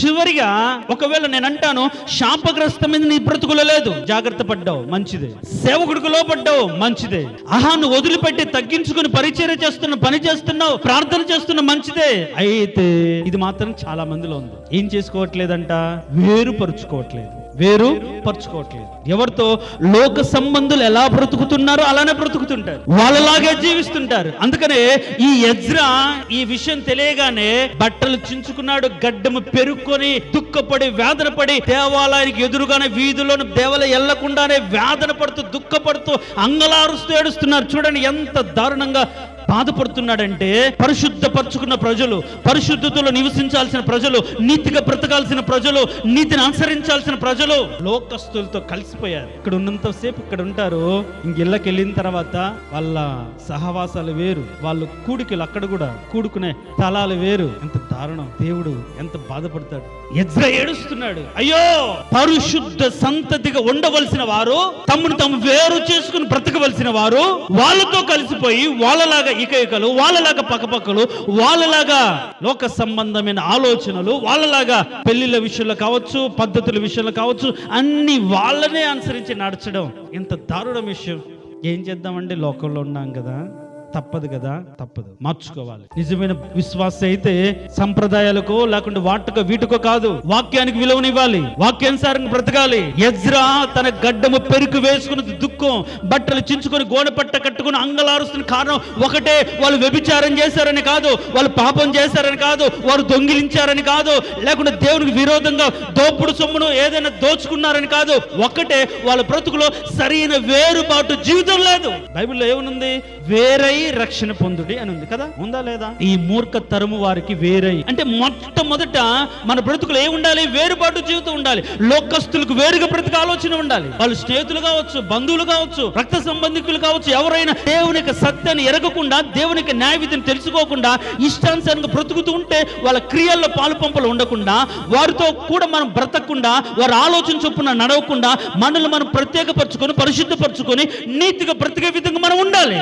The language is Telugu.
చివరిగా ఒకవేళ నేను అంటాను శాపగ్రస్తమైన నీ బ్రతుకులో లేదు. జాగ్రత్త పడ్డావు మంచిదే. సేవకుడికి లోపడ్డావు మంచిదే. ఆహా నువ్వు వదిలిపెట్టి తగ్గించుకుని పరిచర్య చేస్తున్న పని చేస్తున్నావు ప్రార్థన చేస్తున్న మంచిదే. అయితే ఇది మాత్రం చాలా మందిలో ఉంది. ఏం చేసుకోవట్లేదంట? వేరుపరుచుకోవట్లేదు. వేరు పరుచుకోవట్లేదు. ఎవరితో లోక సంబంధులు ఎలా బ్రతుకుతున్నారో అలానే బ్రతుకుతుంటారు. వాళ్ళలాగే జీవిస్తుంటారు. అందుకనే ఈ ఎజ్రా ఈ విషయం తెలియగానే బట్టలు చించుకున్నాడు గడ్డము పెరుక్కొని దుఃఖపడి వేదన పడి దేవాలయానికి ఎదురుగానే వీధిలోని దేవాలయం వెళ్ళకుండానే వేదన పడుతూ దుఃఖపడుతూ అంగలారుస్తూ ఏడుస్తున్నారు. చూడండి ఎంత దారుణంగా బాధపడుతున్నాడంటే పరిశుద్ధపరచుకున్న ప్రజలు పరిశుద్ధతలో నివసించాల్సిన ప్రజలు నీతిగా బ్రతకాల్సిన ప్రజలు నీతిని అనుసరించాల్సిన ప్రజలు లోకస్తులతో కలిసిపోయారు. ఇక్కడ ఉన్నంతసేపు ఇక్కడ ఉంటారు. ఇంకెళ్ళకి వెళ్ళిన తర్వాత వాళ్ళ సహవాసాలు వేరు. వాళ్ళు కూడికలు అక్కడ కూడా కూడుకునే స్థలాలు వేరు. ఎంత దారుణం. దేవుడు ఎంత బాధపడతాడు. ఎజ్ర ఏడుస్తున్నాడు. అయ్యో! పరిశుద్ధ సంతతిగా ఉండవలసిన వారు తమను తాము వేరు చేసుకుని బ్రతకవలసిన వారు వాళ్ళతో కలిసిపోయి వాళ్ళలాగా ఇకయికలు వాళ్ళలాగా పక్కపక్కలు వాళ్ళలాగా లోక సంబంధమైన ఆలోచనలు వాళ్ళలాగా పెళ్ళిళ్ళ విషయంలో కావచ్చు పద్ధతుల విషయంలో కావచ్చు అన్ని వాళ్ళనే అనుసరించి నడచడం. ఇంత దారుణ విషయం. ఏం చేద్దామండి? లోకంలో ఉన్నాం కదా. తప్పదు కదా? తప్పదు. మార్చుకోవాలి. నిజమైన విశ్వాస అయితే సంప్రదాయాలకో లేకుంటే వాటికో వీటికో కాదు. వాక్యానికి విలువనివ్వాలి. వాక్యానుసారంగా బ్రతకాలి. ఎజ్రా తన గడ్డము పెరుకు వేసుకుని దుఃఖం బట్టలు చించుకొని గోడ పట్ట కట్టుకుని అంగలారుస్తున్న కారణం ఒకటే. వాళ్ళు వ్యభిచారం చేశారని కాదు వాళ్ళు పాపం చేశారని కాదు వారు దొంగిలించారని కాదు లేకుంటే దేవునికి విరోధంగా దోపుడు సొమ్మును ఏదైనా దోచుకున్నారని కాదు. ఒక్కటే వాళ్ళ బ్రతుకులో సరైన వేరుబాటు జీవితం లేదు. బైబిల్లో ఏమునుంది? వేరై రక్షణ పొందుడి అని ఉంది కదా? ఉందా లేదా? ఈ మూర్ఖ తరము వారికి వేరై అంటే మొట్టమొదట మన బ్రతుకులు ఏ ఉండాలి? వేరుబాటు జీవితం ఉండాలి. లోకస్తులకు వేరుగా బ్రతుకు ఆలోచన ఉండాలి. వాళ్ళు స్నేహితులు కావచ్చు బంధువులు కావచ్చు రక్త సంబంధికులు కావచ్చు ఎవరైనా దేవుని యొక్క సత్యాన్ని ఎరగకుండా దేవుని యొక్క న్యాయ విధిని తెలుసుకోకుండా ఇష్టానుసారంగా బ్రతుకుతూ ఉంటే వాళ్ళ క్రియల్లో పాలు పంపలు ఉండకుండా వారితో కూడా మనం బ్రతకకుండా వారి ఆలోచన చొప్పున నడవకుండా మనల్ని మనం ప్రత్యేకపరచుకొని పరిశుద్ధపరచుకొని నీతిగా బ్రతికే విధంగా మనం ఉండాలి.